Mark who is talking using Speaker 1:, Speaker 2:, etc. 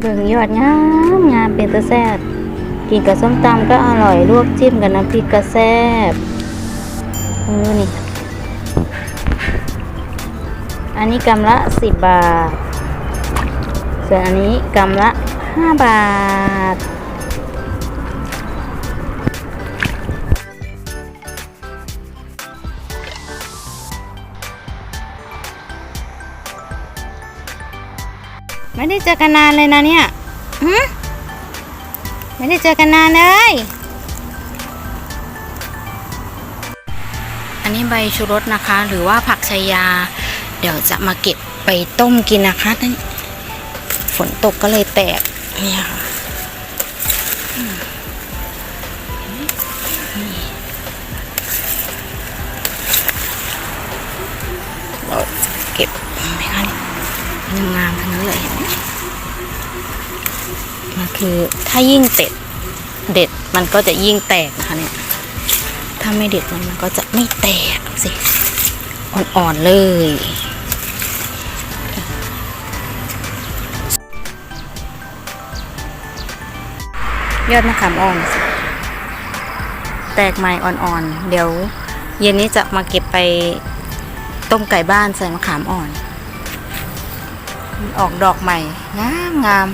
Speaker 1: เบิ่งยอดงามงามเป็นตะแซ่บกินกับส้มตำก็อร่อยลวกจิ้มกับน้ำพริกกระแซ่บเออนี่อันนี้กำละสิบบาท ส่วนอันนี้กำละห้าบาท ไม่ได้เจอกันนานเลยนะเนี่ยหืมไม่ได้เจอกันนานเลย อันนี้ใบชูรสนะคะ หรือว่าผักชายา เดี๋ยวจะมาเก็บไปต้มกินนะคะนี่ฝนตกก็เลยแตกเนี่ยค่ะอืมนี่เราเก็บไหมคะเนี่ย งามๆทั้งนั้นเลยมันคือถ้ายิ่งเด็ดเด็ดมันก็จะยิ่งแตกนะคะเนี่ย ถ้าไม่เด็ดมันมันก็จะไม่แตกสิอ่อนๆเลยยอดมะขามอ่อน แตกใหม่อ่อนๆ เดี๋ยว เย็นนี้จะมาเก็บไปต้มไก่บ้านใส่มะขามอ่อน ออกดอกใหม่งามงาม